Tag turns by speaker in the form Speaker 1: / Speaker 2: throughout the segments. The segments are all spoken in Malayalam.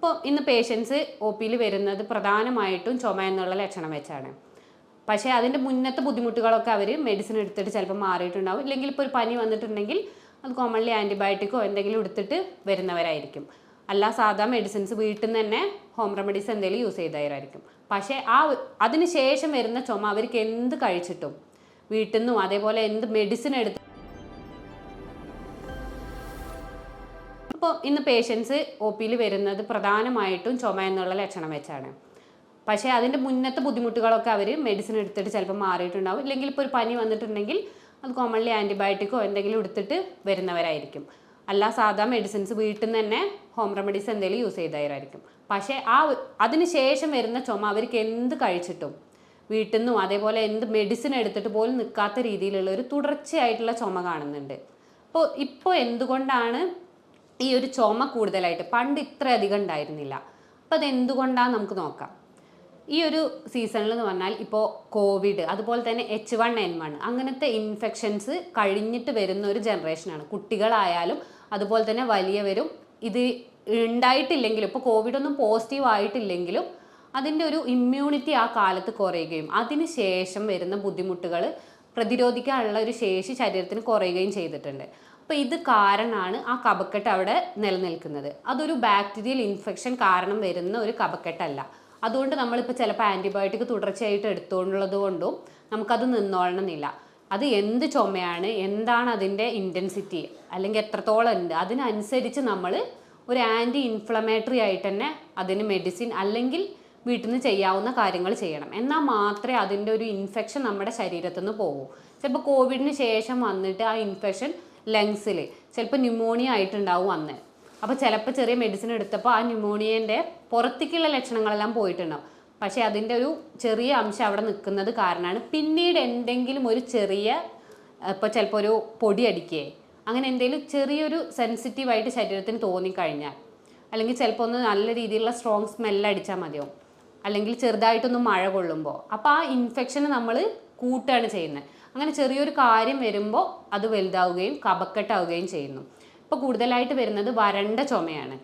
Speaker 1: അപ്പോൾ ഇന്ന് പേഷ്യൻസ് ഒ പിയിൽ വരുന്നത് പ്രധാനമായിട്ടും ചുമ എന്നുള്ള ലക്ഷണം വെച്ചാണ്. പക്ഷേ അതിന്റെ മുന്നത്തെ ബുദ്ധിമുട്ടുകളൊക്കെ അവർ മെഡിസിൻ എടുത്തിട്ട് ചിലപ്പോൾ മാറിയിട്ടുണ്ടാവും. ഇല്ലെങ്കിൽ ഇപ്പോൾ ഒരു പനി വന്നിട്ടുണ്ടെങ്കിൽ അത് കോമൺലി ആന്റിബയോട്ടിക്കോ എന്തെങ്കിലും എടുത്തിട്ട് വരുന്നവരായിരിക്കും. അല്ല സാധാ മെഡിസിൻസ് വീട്ടിൽ നിന്ന് തന്നെ ഹോം റെമഡീസ് എന്തെങ്കിലും യൂസ് ചെയ്തവരായിരിക്കും. പക്ഷേ ആ അതിന് ശേഷം വരുന്ന ചുമ അവർക്ക് എന്ത് കഴിച്ചിട്ടും വീട്ടിൽ നിന്നും അതേപോലെ എന്ത് മെഡിസിൻ എടുത്ത് അപ്പോൾ ഇന്ന് പേഷ്യൻസ് ഒ പിയിൽ വരുന്നത് പ്രധാനമായിട്ടും ചുമ എന്നുള്ള ലക്ഷണം വെച്ചാണ്. പക്ഷേ അതിന്റെ മുന്നത്തെ ബുദ്ധിമുട്ടുകളൊക്കെ അവർ മെഡിസിൻ എടുത്തിട്ട് ചിലപ്പോൾ മാറിയിട്ടുണ്ടാവും. ഇല്ലെങ്കിൽ ഇപ്പോൾ ഒരു പനി വന്നിട്ടുണ്ടെങ്കിൽ അത് കോമൺലി ആന്റിബയോട്ടിക്കോ എന്തെങ്കിലും എടുത്തിട്ട് വരുന്നവരായിരിക്കും. അല്ല സാധാ മെഡിസിൻസ് വീട്ടിൽ നിന്ന് തന്നെ ഹോം റെമഡീസ് എന്തെങ്കിലും യൂസ് ചെയ്തവരായിരിക്കും. പക്ഷേ ആ അതിന് ശേഷം വരുന്ന ചുമ അവർക്ക് എന്ത് കഴിച്ചിട്ടും വീട്ടിൽ നിന്നും അതേപോലെ എന്ത് മെഡിസിൻ എടുത്തിട്ട് പോലും നിൽക്കാത്ത രീതിയിലുള്ള ഒരു തുടർച്ചയായിട്ടുള്ള ചുമ കാണുന്നുണ്ട്. അപ്പോൾ ഇപ്പോൾ എന്തുകൊണ്ടാണ് ഈ ഒരു ചുമ കൂടുതലായിട്ട് പണ്ട് ഇത്രയധികം ഉണ്ടായിരുന്നില്ല. അപ്പം അതെന്തുകൊണ്ടാണ് നമുക്ക് നോക്കാം. ഈ ഒരു സീസണിൽ എന്ന് പറഞ്ഞാൽ ഇപ്പോൾ കോവിഡ് അതുപോലെ തന്നെ എച്ച് വൺ എൻ വൺ അങ്ങനത്തെ ഇൻഫെക്ഷൻസ് കഴിഞ്ഞിട്ട് വരുന്ന ഒരു ജനറേഷനാണ് കുട്ടികളായാലും അതുപോലെ തന്നെ വലിയവരും ഇത് ഉണ്ടായിട്ടില്ലെങ്കിലും ഇപ്പോൾ കോവിഡ് ഒന്നും പോസിറ്റീവ് ആയിട്ടില്ലെങ്കിലും അതിന്റെ ഒരു ഇമ്മ്യൂണിറ്റി ആ കാലത്ത് കുറയുകയും അതിന് ശേഷം വരുന്ന ബുദ്ധിമുട്ടുകൾ പ്രതിരോധിക്കാനുള്ള ഒരു ശേഷി ശരീരത്തിന് കുറയുകയും ചെയ്തിട്ടുണ്ട്. അപ്പോൾ ഇത് കാരണമാണ് ആ കബക്കെട്ട് അവിടെ നിലനിൽക്കുന്നത്. അതൊരു ബാക്ടീരിയൽ ഇൻഫെക്ഷൻ കാരണം വരുന്ന ഒരു കബക്കെട്ടല്ല അതുകൊണ്ട് നമ്മളിപ്പോൾ ചിലപ്പോൾ ആന്റിബയോട്ടിക് തുടർച്ചയായിട്ട് എടുത്തുകൊണ്ടുള്ളത് കൊണ്ടും നമുക്കത് നിന്നോളണമെന്നില്ല അത് എന്ത് ചുമയാണ് എന്താണ് അതിന്റെ ഇന്റൻസിറ്റി അല്ലെങ്കിൽ എത്രത്തോളം ഉണ്ട് അതിനനുസരിച്ച് നമ്മൾ ഒരു ആന്റി ഇൻഫ്ലമേറ്ററി ആയിട്ട് തന്നെ അതിന് മെഡിസിൻ അല്ലെങ്കിൽ വീട്ടിൽ നിന്ന് ചെയ്യാവുന്ന കാര്യങ്ങൾ ചെയ്യണം. എന്നാൽ മാത്രമേ അതിന്റെ ഒരു ഇൻഫെക്ഷൻ നമ്മുടെ ശരീരത്തിൽ നിന്ന് പോകൂ. ചിലപ്പോൾ കോവിഡിന് ശേഷം വന്നിട്ട് ആ ഇൻഫെക്ഷൻ ലങ്സിൽ. ചിലപ്പോൾ ന്യൂമോണിയ ആയിട്ടുണ്ടാവും അന്ന്. അപ്പോൾ ചിലപ്പോൾ ചെറിയ മെഡിസിൻ എടുത്തപ്പോൾ ആ ന്യൂമോണിയേന്റെ പുറത്തേക്കുള്ള ലക്ഷണങ്ങളെല്ലാം പോയിട്ടുണ്ടാവും. പക്ഷേ അതിന്റെ ഒരു ചെറിയ അംശം അവിടെ നിൽക്കുന്നത് കാരണമാണ്. പിന്നീട് എന്തെങ്കിലും ഒരു ചെറിയ ഇപ്പോൾ ചിലപ്പോൾ ഒരു പൊടി അടിക്കുകയെ അങ്ങനെ എന്തെങ്കിലും ചെറിയൊരു സെൻസിറ്റീവായിട്ട് ശരീരത്തിന് തോന്നിക്കഴിഞ്ഞാൽ അല്ലെങ്കിൽ ചിലപ്പോൾ ഒന്ന് നല്ല രീതിയിലുള്ള സ്ട്രോങ് സ്മെല്ല് അടിച്ചാൽ മതിയാവും. അല്ലെങ്കിൽ ചെറുതായിട്ടൊന്ന് മഴ കൊള്ളുമ്പോൾ അപ്പോൾ ആ ഇൻഫെക്ഷന് നമ്മൾ കൂട്ടുകയാണ് ചെയ്യുന്നത്. അങ്ങനെ ചെറിയൊരു കാര്യം വരുമ്പോൾ അത് വലുതാവുകയും കപക്കെട്ടാവുകയും ചെയ്യുന്നു. ഇപ്പോൾ കൂടുതലായിട്ട് വരുന്നത് വരണ്ട ചുമയാണ്.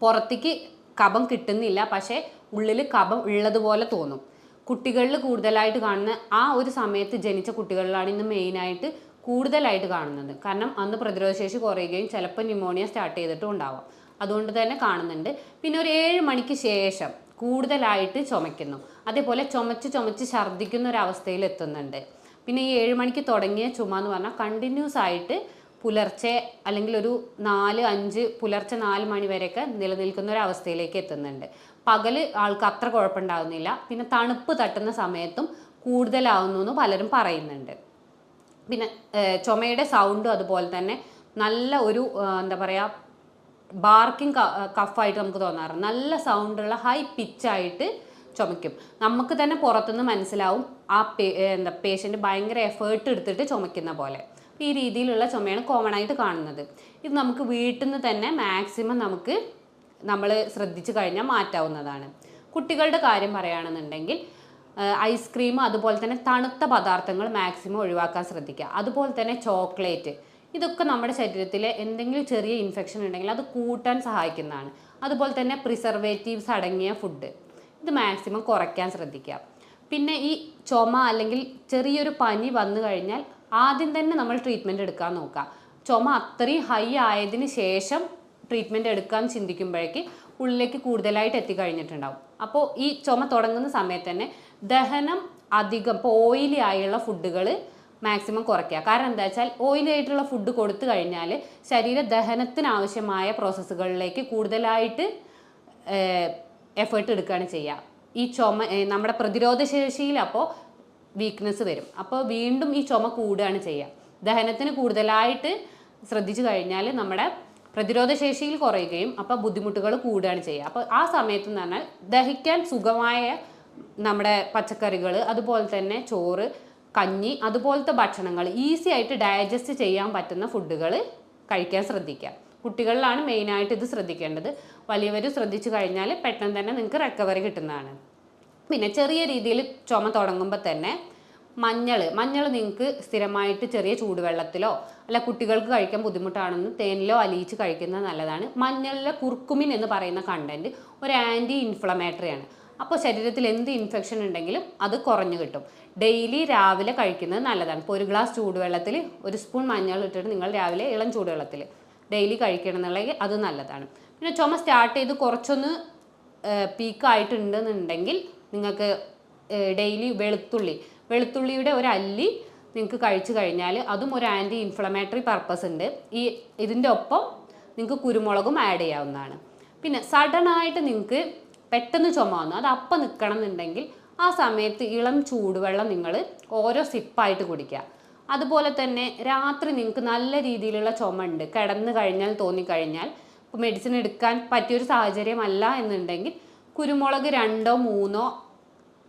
Speaker 1: പുറത്തേക്ക് കപം കിട്ടുന്നില്ല പക്ഷേ ഉള്ളിൽ കപം ഉള്ളതുപോലെ തോന്നും. കുട്ടികളിൽ കൂടുതലായിട്ട് കാണുന്ന ആ ഒരു സമയത്ത് ജനിച്ച കുട്ടികളിലാണ് ഇന്ന് മെയിനായിട്ട് കൂടുതലായിട്ട് കാണുന്നത്. കാരണം അന്ന് പ്രതിരോധശേഷി കുറയുകയും ചിലപ്പോൾ ന്യൂമോണിയ സ്റ്റാർട്ട് ചെയ്തിട്ടും ഉണ്ടാവാം. അതുകൊണ്ട് തന്നെ കാണുന്നുണ്ട്. പിന്നെ ഒരു ഏഴ് മണിക്ക് ശേഷം കൂടുതലായിട്ട് ചുമയ്ക്കുന്നു. അതേപോലെ ചുമച്ച് ചുമച്ച് ഛർദ്ദിക്കുന്ന ഒരു അവസ്ഥയിൽ എത്തുന്നുണ്ട് പിന്നെ ഈ ഏഴ് മണിക്ക് തുടങ്ങിയ ചുമ എന്ന് പറഞ്ഞാൽ കണ്ടിന്യൂസ് ആയിട്ട് പുലർച്ചെ അല്ലെങ്കിൽ ഒരു നാല് അഞ്ച് പുലർച്ചെ നാല് മണി വരെയൊക്കെ നിലനിൽക്കുന്ന ഒരു അവസ്ഥയിലേക്ക് എത്തുന്നുണ്ട്. പകൽ ആൾക്ക് അത്ര കുഴപ്പമുണ്ടാകുന്നില്ല പിന്നെ തണുപ്പ് തട്ടുന്ന സമയത്തും കൂടുതലാവുന്നു എന്ന് പലരും പറയുന്നുണ്ട്. പിന്നെ ചുമയുടെ സൗണ്ടും അതുപോലെ തന്നെ നല്ല ഒരു എന്താ പറയുക ബാർക്കിംഗ് കഫായിട്ട് നമുക്ക് തോന്നാറുണ്ട്. നല്ല സൗണ്ടുള്ള ഹൈ പിച്ചായിട്ട് ചുമയ്ക്കും. നമുക്ക് തന്നെ പുറത്തുനിന്ന് മനസ്സിലാവും ആ പേ എന്താ പേഷ്യന്റ് ഭയങ്കര എഫേർട്ട് എടുത്തിട്ട് ചുമയ്ക്കുന്ന പോലെ. ഈ രീതിയിലുള്ള ചുമയാണ് കോമൺ ആയിട്ട് കാണുന്നത്. ഇത് നമുക്ക് വീട്ടിൽ നിന്ന് തന്നെ മാക്സിമം നമുക്ക് നമ്മൾ ശ്രദ്ധിച്ചു കഴിഞ്ഞാൽ മാറ്റാവുന്നതാണ്. കുട്ടികളുടെ കാര്യം പറയുകയാണെന്നുണ്ടെങ്കിൽ ഐസ്ക്രീം അതുപോലെ തന്നെ തണുത്ത പദാർത്ഥങ്ങൾ മാക്സിമം ഒഴിവാക്കാൻ ശ്രദ്ധിക്കുക. അതുപോലെ തന്നെ ചോക്ലേറ്റ്. ഇതൊക്കെ നമ്മുടെ ശരീരത്തിൽ എന്തെങ്കിലും ചെറിയ ഇൻഫെക്ഷൻ ഉണ്ടെങ്കിൽ അത് കൂട്ടാൻ സഹായിക്കുന്നതാണ്. അതുപോലെ തന്നെ പ്രിസർവേറ്റീവ്സ് അടങ്ങിയ ഫുഡ് ഇത് മാക്സിമം കുറയ്ക്കാൻ ശ്രദ്ധിക്കുക. പിന്നെ ഈ ചുമ അല്ലെങ്കിൽ ചെറിയൊരു പനി വന്നു കഴിഞ്ഞാൽ ആദ്യം തന്നെ നമ്മൾ ട്രീറ്റ്മെന്റ് എടുക്കാൻ നോക്കുക. ചുമ അത്രയും ഹൈ ആയതിന് ശേഷം ട്രീറ്റ്മെന്റ് എടുക്കാൻ ചിന്തിക്കുമ്പോഴേക്ക് ഉള്ളിലേക്ക് കൂടുതലായിട്ട് എത്തിക്കഴിഞ്ഞിട്ടുണ്ടാവും. അപ്പോൾ ഈ ചുമ തുടങ്ങുന്ന സമയത്ത് തന്നെ ദഹനം അധികം ഇപ്പോൾ ഓയിലി ആയുള്ള ഫുഡുകൾ മാക്സിമം കുറയ്ക്കുക. കാരണം എന്താ വെച്ചാൽ ഓയിലി ആയിട്ടുള്ള ഫുഡ് കൊടുത്തു കഴിഞ്ഞാൽ ശരീര ദഹനത്തിനാവശ്യമായ പ്രോസസ്സുകളിലേക്ക് കൂടുതലായിട്ട് എഫേർട്ട് എടുക്കുകയാണ് ചെയ്യുക ഈ ചുമ നമ്മുടെ പ്രതിരോധ ശേഷിയിൽ അപ്പോൾ വീക്ക്നെസ് വരും. അപ്പോൾ വീണ്ടും ഈ ചുമ കൂടുകയാണ് ചെയ്യുക ദഹനത്തിന് കൂടുതലായിട്ട് ശ്രദ്ധിച്ചു കഴിഞ്ഞാൽ നമ്മുടെ പ്രതിരോധ ശേഷിയിൽ കുറയുകയും അപ്പോൾ ബുദ്ധിമുട്ടുകൾ കൂടുകയാണ് ചെയ്യുക അപ്പോൾ ആ സമയത്ത് എന്ന് പറഞ്ഞാൽ ദഹിക്കാൻ സുഖമായ നമ്മുടെ പച്ചക്കറികൾ അതുപോലെ തന്നെ ചോറ് കഞ്ഞി അതുപോലത്തെ ഭക്ഷണങ്ങൾ ഈസി ആയിട്ട് ഡയജസ്റ്റ് ചെയ്യാൻ പറ്റുന്ന ഫുഡുകൾ കഴിക്കാൻ ശ്രദ്ധിക്കുക. കുട്ടികളിലാണ് മെയിനായിട്ട് ഇത് ശ്രദ്ധിക്കേണ്ടത്. വലിയവർ ശ്രദ്ധിച്ചു കഴിഞ്ഞാൽ പെട്ടെന്ന് തന്നെ നിങ്ങൾക്ക് റിക്കവറി കിട്ടുന്നതാണ്. പിന്നെ ചെറിയ രീതിയിൽ ചുമ തുടങ്ങുമ്പോൾ തന്നെ മഞ്ഞൾ മഞ്ഞൾ നിങ്ങൾക്ക് സ്ഥിരമായിട്ട് ചെറിയ ചൂടുവെള്ളത്തിലോ അല്ല കുട്ടികൾക്ക് കഴിക്കാൻ ബുദ്ധിമുട്ടാണെന്ന് തേനിലോ അലിയിച്ച് കഴിക്കുന്നത് നല്ലതാണ്. മഞ്ഞളിലെ കുർക്കുമിൻ എന്ന് പറയുന്ന കണ്ടന്റ് ഒരു ആന്റി ഇൻഫ്ലമേറ്ററി ആണ്. അപ്പോൾ ശരീരത്തിൽ എന്ത് ഇൻഫെക്ഷൻ ഉണ്ടെങ്കിലും അത് കുറഞ്ഞു കിട്ടും. ഡെയിലി രാവിലെ കഴിക്കുന്നത് നല്ലതാണ്. ഇപ്പോൾ ഒരു ഗ്ലാസ് ചൂടുവെള്ളത്തിൽ ഒരു സ്പൂൺ മഞ്ഞൾ ഇട്ടിട്ട് നിങ്ങൾ രാവിലെ ഇളം ചൂടുവെള്ളത്തിൽ ഡെയിലി കഴിക്കണം എന്നുണ്ടെങ്കിൽ അത് നല്ലതാണ്. പിന്നെ ചുമ സ്റ്റാർട്ട് ചെയ്ത് കുറച്ചൊന്ന് പീക്കായിട്ടുണ്ടെന്നുണ്ടെങ്കിൽ നിങ്ങൾക്ക് ഡെയിലി വെളുത്തുള്ളി. വെളുത്തുള്ളിയുടെ ഒരു അല്ലി നിങ്ങൾക്ക് കഴിച്ചു കഴിഞ്ഞാൽ അതും ഒരു ആന്റി ഇൻഫ്ലമേറ്ററി പർപ്പസ് ഉണ്ട്. ഈ ഇതിന്റെ ഒപ്പം നിങ്ങൾക്ക് കുരുമുളകും ആഡ് ചെയ്യാവുന്നതാണ്. പിന്നെ സഡനായിട്ട് നിങ്ങൾക്ക് പെട്ടെന്ന് ചുമ വന്നു. അത് അപ്പം നിൽക്കണം എന്നുണ്ടെങ്കിൽ ആ സമയത്ത് ഇളം ചൂടുവെള്ളം നിങ്ങൾ ഓരോ സിപ്പായിട്ട് കുടിക്കുക. അതുപോലെ തന്നെ രാത്രി നിങ്ങൾക്ക് നല്ല രീതിയിലുള്ള ചുമ ഉണ്ട് കിടന്നു കഴിഞ്ഞാൽ തോന്നിക്കഴിഞ്ഞാൽ മെഡിസിൻ എടുക്കാൻ പറ്റിയൊരു സാഹചര്യമല്ല എന്നുണ്ടെങ്കിൽ കുരുമുളക് രണ്ടോ മൂന്നോ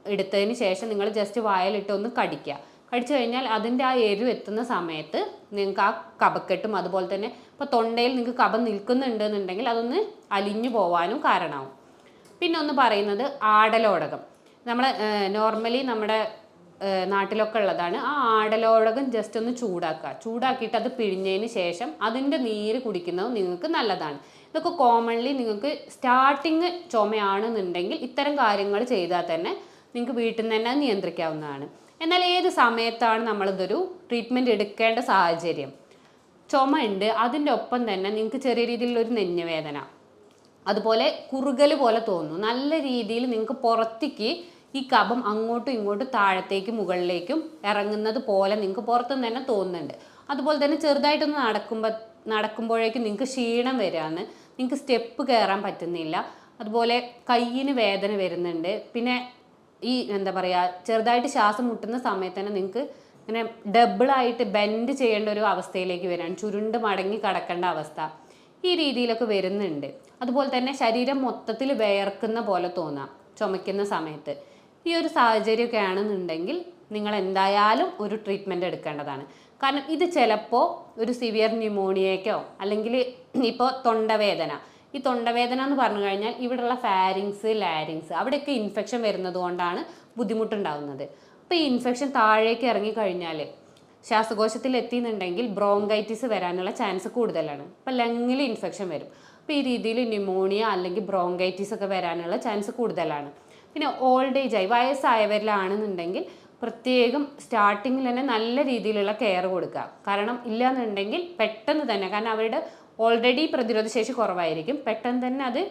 Speaker 1: എടുത്തതിന് ശേഷം നിങ്ങൾ ജസ്റ്റ് വായലിട്ട് ഒന്ന് കടിക്കുക. കടിച്ചു കഴിഞ്ഞാൽ അതിന്റെ ആ എരിവ് എത്തുന്ന സമയത്ത് നിങ്ങൾക്ക് ആ കപക്കെട്ടും അതുപോലെ തന്നെ ഇപ്പോൾ തൊണ്ടയിൽ നിങ്ങൾക്ക് കപം നിൽക്കുന്നുണ്ട് എന്നുണ്ടെങ്കിൽ അതൊന്ന് അലിഞ്ഞു പോവാനും കാരണമാവും. പിന്നെ ഒന്ന് പറയുന്നത് ആടലോടകം. നമ്മൾ നോർമലി നമ്മുടെ നാട്ടിലൊക്കെ ഉള്ളതാണ്. ആ ആടലോടകം ജസ്റ്റ് ഒന്ന് ചൂടാക്കുക. ചൂടാക്കിയിട്ട് അത് പിഴിഞ്ഞതിന് ശേഷം അതിന്റെ നീര് കുടിക്കുന്നത് നിങ്ങൾക്ക് നല്ലതാണ്. ഇതൊക്കെ കോമൺലി നിങ്ങൾക്ക് സ്റ്റാർട്ടിങ് ചുമയാണെന്നുണ്ടെങ്കിൽ ഇത്തരം കാര്യങ്ങൾ ചെയ്താൽ തന്നെ നിങ്ങൾക്ക് വീട്ടിൽ നിന്ന് തന്നെ നിയന്ത്രിക്കാവുന്നതാണ്. എന്നാൽ ഏത് സമയത്താണ് നമ്മളിതൊരു ട്രീറ്റ്മെന്റ് എടുക്കേണ്ട സാഹചര്യം? ചുമ ഉണ്ട്. അതിന്റെ ഒപ്പം തന്നെ നിങ്ങൾക്ക് ചെറിയ രീതിയിലുള്ളൊരു നെഞ്ഞുവേദന. അതുപോലെ കുറുകൽ പോലെ തോന്നുന്നു. നല്ല രീതിയിൽ നിങ്ങൾക്ക് പുറത്തേക്ക് ഈ കഫം അങ്ങോട്ടും ഇങ്ങോട്ടും താഴത്തേക്കും മുകളിലേക്കും ഇറങ്ങുന്നത് പോലെ നിങ്ങൾക്ക് പുറത്തുനിന്ന് തന്നെ തോന്നുന്നുണ്ട്. അതുപോലെ തന്നെ ചെറുതായിട്ടൊന്ന് നടക്കുമ്പോൾ നടക്കുമ്പോഴേക്കും നിങ്ങൾക്ക് ക്ഷീണം വരികയാണ് നിങ്ങൾക്ക് സ്റ്റെപ്പ് കയറാൻ പറ്റുന്നില്ല. അതുപോലെ കയ്യിന് വേദന വരുന്നുണ്ട്. പിന്നെ ഈ എന്താ പറയുക ചെറുതായിട്ട് ശ്വാസം മുട്ടുന്ന സമയത്ത് തന്നെ നിങ്ങൾക്ക് ഇങ്ങനെ ഡബിളായിട്ട് ബെൻഡ് ചെയ്യേണ്ട ഒരു അവസ്ഥയിലേക്ക് വരാണ്. ചുരുണ്ട് മടങ്ങി കിടക്കേണ്ട അവസ്ഥ ഈ രീതിയിലൊക്കെ വരുന്നുണ്ട്. അതുപോലെ തന്നെ ശരീരം മൊത്തത്തിൽ വേർക്കുന്ന പോലെ തോന്നാം ചുമയ്ക്കുന്ന സമയത്ത്. ഈ ഒരു സാഹചര്യമൊക്കെ ആണെന്നുണ്ടെങ്കിൽ നിങ്ങൾ എന്തായാലും ഒരു ട്രീറ്റ്മെന്റ് എടുക്കേണ്ടതാണ്. കാരണം ഇത് ചിലപ്പോൾ ഒരു സിവിയർ ന്യൂമോണിയയ്ക്കോ അല്ലെങ്കിൽ ഇപ്പോൾ തൊണ്ടവേദന. ഈ തൊണ്ടവേദന എന്ന് പറഞ്ഞു കഴിഞ്ഞാൽ ഇവിടെയുള്ള ഫാരിങ്സ് ലാരിങ്സ് അവിടെയൊക്കെ ഇൻഫെക്ഷൻ വരുന്നത് കൊണ്ടാണ് ബുദ്ധിമുട്ടുണ്ടാകുന്നത് അപ്പോൾ ഈ ഇൻഫെക്ഷൻ താഴേക്ക് ഇറങ്ങിക്കഴിഞ്ഞാൽ ശ്വാസകോശത്തിൽ എത്തിയെന്നുണ്ടെങ്കിൽ ബ്രോങ്കൈറ്റിസ് വരാനുള്ള ചാൻസ് കൂടുതലാണ്. അപ്പോൾ ലങ്ങിൽ ഇൻഫെക്ഷൻ വരും. അപ്പോൾ ഈ രീതിയിൽ ന്യൂമോണിയ അല്ലെങ്കിൽ ബ്രോങ്കൈറ്റിസ് ഒക്കെ വരാനുള്ള ചാൻസ് കൂടുതലാണ്. പിന്നെ ഓൾഡ് ഏജ് ആയി വയസ്സായവരിലാണെന്നുണ്ടെങ്കിൽ പ്രത്യേകം സ്റ്റാർട്ടിങ്ങിൽ തന്നെ നല്ല രീതിയിലുള്ള കെയർ കൊടുക്കുക. കാരണം ഇല്ലയെന്നുണ്ടെങ്കിൽ പെട്ടെന്ന് തന്നെ കാരണം അവരുടെ ഓൾറെഡി പ്രതിരോധ ശേഷി കുറവായിരിക്കും. പെട്ടെന്ന് തന്നെ അത്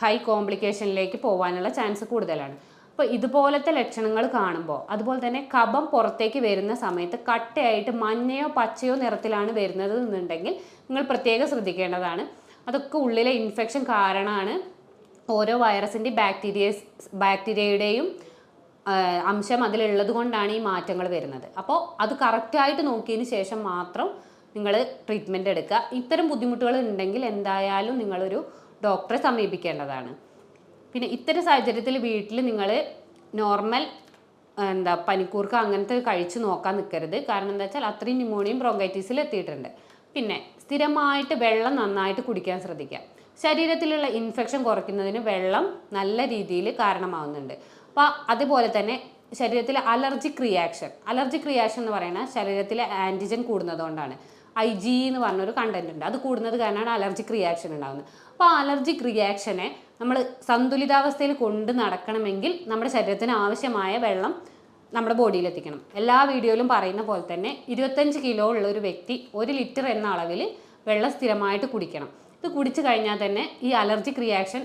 Speaker 1: ഹൈ കോംപ്ലിക്കേഷനിലേക്ക് പോകാനുള്ള ചാൻസ് കൂടുതലാണ്. അപ്പോൾ ഇതുപോലത്തെ ലക്ഷണങ്ങൾ കാണുമ്പോൾ അതുപോലെ തന്നെ കഫം പുറത്തേക്ക് വരുന്ന സമയത്ത് കട്ടയായിട്ട് മഞ്ഞയോ പച്ചയോ നിറത്തിലാണ് വരുന്നത് എന്നുണ്ടെങ്കിൽ നിങ്ങൾ പ്രത്യേകം ശ്രദ്ധിക്കേണ്ടതാണ്. അതൊക്കെ ഉള്ളിലെ ഇൻഫെക്ഷൻ കാരണമാണ് ഓരോ വൈറസിന്റെ ബാക്ടീരിയസ് ബാക്ടീരിയയുടെയും അംശം അതിലുള്ളത് കൊണ്ടാണ് ഈ മാറ്റങ്ങൾ വരുന്നത്. അപ്പോൾ അത് കറക്റ്റായിട്ട് നോക്കിയതിന് ശേഷം മാത്രം നിങ്ങൾ ട്രീറ്റ്മെന്റ് എടുക്കുക. ഇത്തരം ബുദ്ധിമുട്ടുകൾ ഉണ്ടെങ്കിൽ എന്തായാലും നിങ്ങളൊരു ഡോക്ടറെ സമീപിക്കേണ്ടതാണ്. പിന്നെ ഇത്തരം സാഹചര്യത്തിൽ വീട്ടിൽ നിങ്ങൾ നോർമൽ എന്താ പനിക്കൂർക്ക അങ്ങനത്തെ കഴിച്ച് നോക്കാൻ നിൽക്കരുത് കാരണം എന്താ വെച്ചാൽ അത്രയും ന്യൂമോണിയും ബ്രോങ്കൈറ്റീസിൽ എത്തിയിട്ടുണ്ട്. പിന്നെ സ്ഥിരമായിട്ട് വെള്ളം നന്നായിട്ട് കുടിക്കാൻ ശ്രദ്ധിക്കുക. ശരീരത്തിലുള്ള ഇൻഫെക്ഷൻ കുറയ്ക്കുന്നതിന് വെള്ളം നല്ല രീതിയിൽ കാരണമാവുന്നുണ്ട്. അപ്പോൾ അതുപോലെ തന്നെ ശരീരത്തിലെ അലർജിക് റിയാക്ഷൻ അലർജിക് റിയാക്ഷൻ എന്ന് പറയുന്നത് ശരീരത്തിലെ ആന്റിജൻ കൂടുന്നതുകൊണ്ടാണ്. ഐ ജി എന്ന് പറഞ്ഞൊരു കണ്ടന്റ് ഉണ്ട്. അത് കൂടുന്നത് കാരണമാണ് അലർജിക് റിയാക്ഷൻ ഉണ്ടാകുന്നത് അപ്പോൾ ആ അലർജിക് റിയാക്ഷനെ നമ്മൾ സന്തുലിതാവസ്ഥയിൽ കൊണ്ട് നടക്കണമെങ്കിൽ നമ്മുടെ ശരീരത്തിന് ആവശ്യമായ വെള്ളം നമ്മുടെ ബോഡിയിൽ എത്തിക്കണം. എല്ലാ വീഡിയോയിലും പറയുന്ന പോലെ തന്നെ ഇരുപത്തഞ്ച് കിലോ ഉള്ള ഒരു വ്യക്തി ഒരു ലിറ്റർ എന്ന അളവിൽ വെള്ളം സ്ഥിരമായിട്ട് കുടിക്കണം. ഇത് കുടിച്ചു കഴിഞ്ഞാൽ തന്നെ ഈ അലർജിക് റിയാക്ഷൻ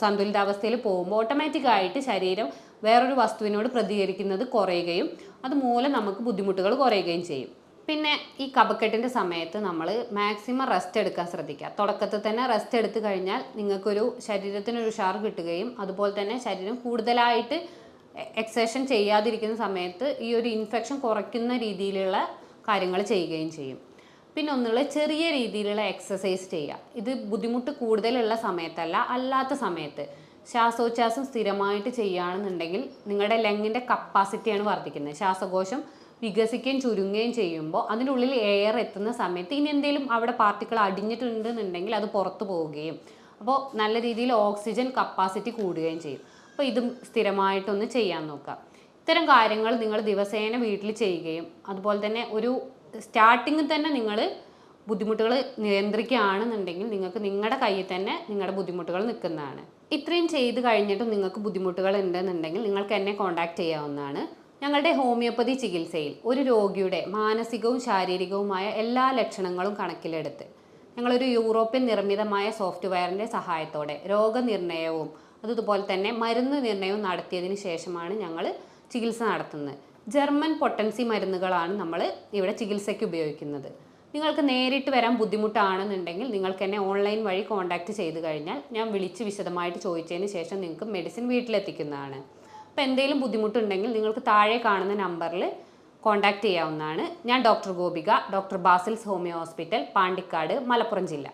Speaker 1: സന്തുലിതാവസ്ഥയിൽ പോകുമ്പോൾ ഓട്ടോമാറ്റിക്കായിട്ട് ശരീരം വേറൊരു വസ്തുവിനോട് പ്രതികരിക്കുന്നത് കുറയുകയും അതുമൂലം നമുക്ക് ബുദ്ധിമുട്ടുകൾ കുറയുകയും ചെയ്യും. പിന്നെ ഈ കപക്കെട്ടിന്റെ സമയത്ത് നമ്മൾ മാക്സിമം റെസ്റ്റ് എടുക്കാൻ ശ്രദ്ധിക്കുക. തുടക്കത്തിൽ തന്നെ റെസ്റ്റ് എടുത്തു കഴിഞ്ഞാൽ നിങ്ങൾക്കൊരു ശരീരത്തിനൊരു ഉഷാർ കിട്ടുകയും അതുപോലെ തന്നെ ശരീരം കൂടുതലായിട്ട് എക്സേഷൻ ചെയ്യാതിരിക്കുന്ന സമയത്ത് ഈ ഒരു ഇൻഫെക്ഷൻ കുറയ്ക്കുന്ന രീതിയിലുള്ള കാര്യങ്ങൾ ചെയ്യുകയും ചെയ്യും. പിന്നെ ഒന്നുള്ള ചെറിയ രീതിയിലുള്ള എക്സസൈസ് ചെയ്യുക ഇത് ബുദ്ധിമുട്ട് കൂടുതലുള്ള സമയത്തല്ല അല്ലാത്ത സമയത്ത്. ശ്വാസോച്ഛ്വാസം സ്ഥിരമായിട്ട് ചെയ്യുകയാണെന്നുണ്ടെങ്കിൽ നിങ്ങളുടെ ലങ്ങിന്റെ കപ്പാസിറ്റിയാണ് വർദ്ധിക്കുന്നത്. ശ്വാസകോശം വികസിക്കുകയും ചുരുങ്ങുകയും ചെയ്യുമ്പോൾ അതിന്റെ ഉള്ളിൽ എയർ എത്തുന്ന സമയത്ത് ഇനി എന്തെങ്കിലും അവിടെ പാർട്ടിക്കിൾ അടിഞ്ഞിട്ടുണ്ടെന്നുണ്ടെങ്കിൽ അത് പുറത്തു പോവുകയും അപ്പോൾ നല്ല രീതിയിൽ ഓക്സിജൻ കപ്പാസിറ്റി കൂടുകയും ചെയ്യും. അപ്പോൾ ഇതും സ്ഥിരമായിട്ടൊന്ന് ചെയ്യാൻ നോക്കുക. ഇത്തരം കാര്യങ്ങൾ നിങ്ങൾ ദിവസേന വീട്ടിൽ ചെയ്യുകയും അതുപോലെ തന്നെ ഒരു സ്റ്റാർട്ടിങ്ങിൽ തന്നെ നിങ്ങൾ ബുദ്ധിമുട്ടുകൾ നിയന്ത്രിക്കുകയാണെന്നുണ്ടെങ്കിൽ നിങ്ങൾക്ക് നിങ്ങളുടെ കയ്യിൽ തന്നെ നിങ്ങളുടെ ബുദ്ധിമുട്ടുകൾ നിൽക്കുന്നതാണ്. ഇത്രയും ചെയ്ത് കഴിഞ്ഞിട്ടും നിങ്ങൾക്ക് ബുദ്ധിമുട്ടുകൾ ഉണ്ടെന്നുണ്ടെങ്കിൽ നിങ്ങൾക്ക് എന്നെ കോൺടാക്ട് ചെയ്യാവുന്നതാണ്. ഞങ്ങളുടെ ഹോമിയോപ്പതി ചികിത്സയിൽ ഒരു രോഗിയുടെ മാനസികവും ശാരീരികവുമായ എല്ലാ ലക്ഷണങ്ങളും കണക്കിലെടുത്ത് ഞങ്ങളൊരു യൂറോപ്യൻ നിർമ്മിതമായ സോഫ്റ്റ്വെയറിന്റെ സഹായത്തോടെ രോഗനിർണയവും അതുപോലെ തന്നെ മരുന്ന് നിർണയവും നടത്തിയതിന് ശേഷമാണ് ഞങ്ങൾ ചികിത്സ നടത്തുന്നത്. ജർമ്മൻ പൊട്ടൻസി മരുന്നുകളാണ് നമ്മൾ ഇവിടെ ചികിത്സയ്ക്ക് ഉപയോഗിക്കുന്നത്. നിങ്ങൾക്ക് നേരിട്ട് വരാൻ ബുദ്ധിമുട്ടാണെന്നുണ്ടെങ്കിൽ നിങ്ങൾക്ക് എന്നെ ഓൺലൈൻ വഴി കോൺടാക്റ്റ് ചെയ്ത് കഴിഞ്ഞാൽ ഞാൻ വിളിച്ച് വിശദമായിട്ട് ചോദിച്ചതിന് ശേഷം നിങ്ങൾക്ക് മെഡിസിൻ വീട്ടിലെത്തിക്കുന്നതാണ്. അപ്പോൾ എന്തെങ്കിലും ബുദ്ധിമുട്ടുണ്ടെങ്കിൽ നിങ്ങൾക്ക് താഴെ കാണുന്ന നമ്പറിൽ കോൺടാക്റ്റ് ചെയ്യാവുന്നതാണ്. ഞാൻ doctor Gopika doctor Basil's homeo hospital Pandikkad Malappuram ജില്ല.